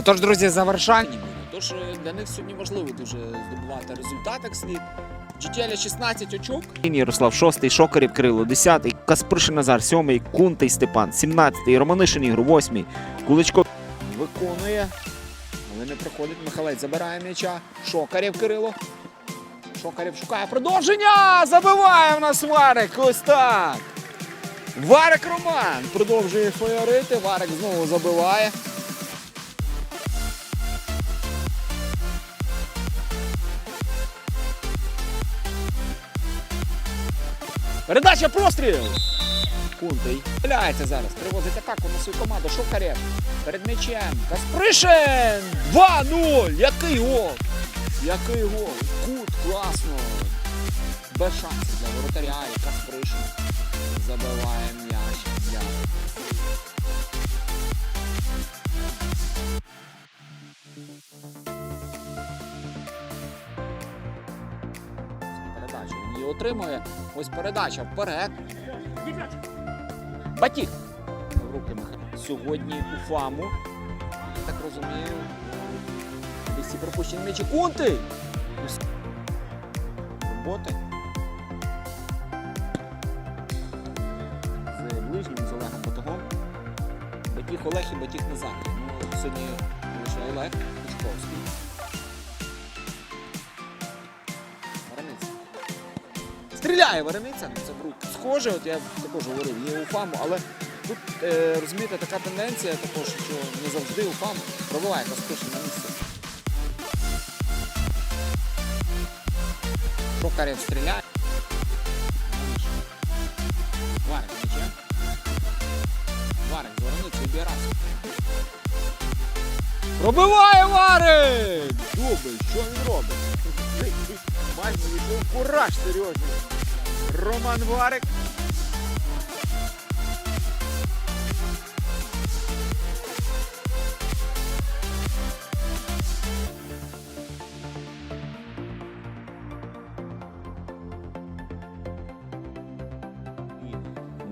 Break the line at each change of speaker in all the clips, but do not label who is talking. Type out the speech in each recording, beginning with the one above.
Отож, друзі, завершальні.
Тож для них сьогодні важливо дуже здобувати результат як слід. GTL 16 очок.
Ярослав 6, Шокарів Кирило 10, Каспришин Назар 7, Кунтий Степан 17, Романишин Ігор 8, Куличко
Виконує. Але не приходить. Михалець забирає м'яча. Шокарів Кирило. Шокарів шукає продовження. Забиває в нас Варик. Ось так. Варик Роман продовжує феєрити. Варик знову забиває. Передача простріл! Кунтий. Стріляється зараз. Привозить атаку на свою команду. Шокарєв. Перед м'ячем. Каспришин! 2-0! Який гол! Який гол! Кут, класно! Без шансів для воротаря. І Каспришин забиває м'яч для її отримує. Ось передача вперед. Батіг. Руки. Сьогодні у ФАМу. Так розумію. Ці пропущені м'ячі Кунти. Роботи. З ближнім, з Олегом Батогом. Батіг Олег і Батіг Назар. Ну, сьогодні лише Олег Кучковський. Стріляє Варениця, ну, це в. Схоже, от я також говорив, є у ФАМу, але тут, е, розумієте, така тенденція також, що не завжди у ФАМу пробиває Каспишин на місце. Шокарєв стріляє. Варик м'яче. Варик з Вареницею Біарас. Пробиває Варик! Дубль, що він робить? Майже відчув кураж серйозний. Роман Варик.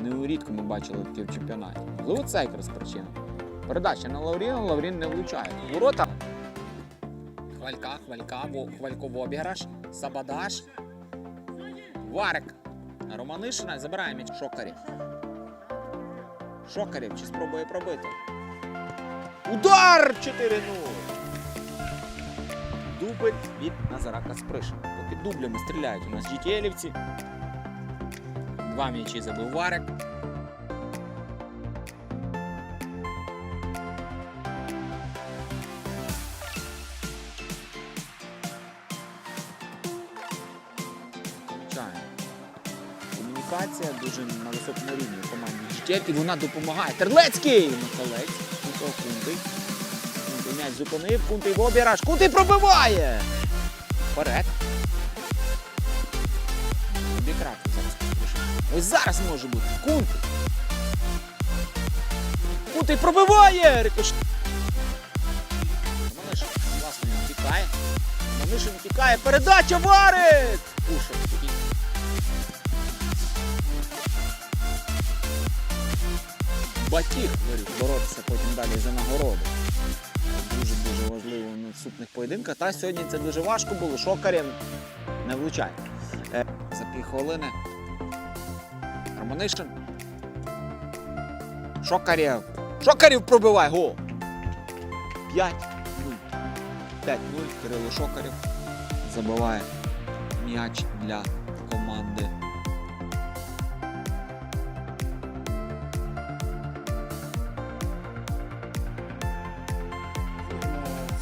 Неурідко ми бачили таке в чемпіонаті. Можливо, це якраз причина. Передача на Лавріна, Лаврін не влучає. Ворота. Хвалька, хвалька, во- хвалько в обіграш. Сабадаш. Варик. Романишина забирає м'яч Шокарів. Шокарів чи спробує пробити. Удар 4-0. Дубль від Назара Каспришина. Поки дублями стріляють у нас жітєлівці. Два м'ячі забив Варик. Комунікація дуже на високому рівні в команді Життєв, і вона допомагає. Терлецький! Михалець. Кунтий. М'яч зупинив. Кунтий в обіраж. Кунтий пробиває! Вперед. Обікрати зараз. Ось зараз може бути. Кунтий. Кунтий пробиває! Рикош... Манишин, власне, тікає. Манишин тікає. Передача варить! Пушер Батіг вирішив боротися потім далі за нагороди. Дуже-дуже важливо в наступних поєдинках. Та сьогодні це дуже важко було. Шокарєв не влучає. Е, За півхвилини. Романишин. Шокарєв. Шокарєв пробиває гол. 5-0. 5-0. Кирило Шокарєв забиває м'яч для команди.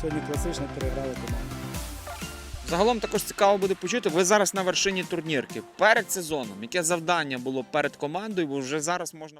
Сьогодні класично переграли команду.
Загалом також цікаво буде почути. Ви зараз на вершині турнірки перед сезоном. Яке завдання було перед командою, бо вже зараз можна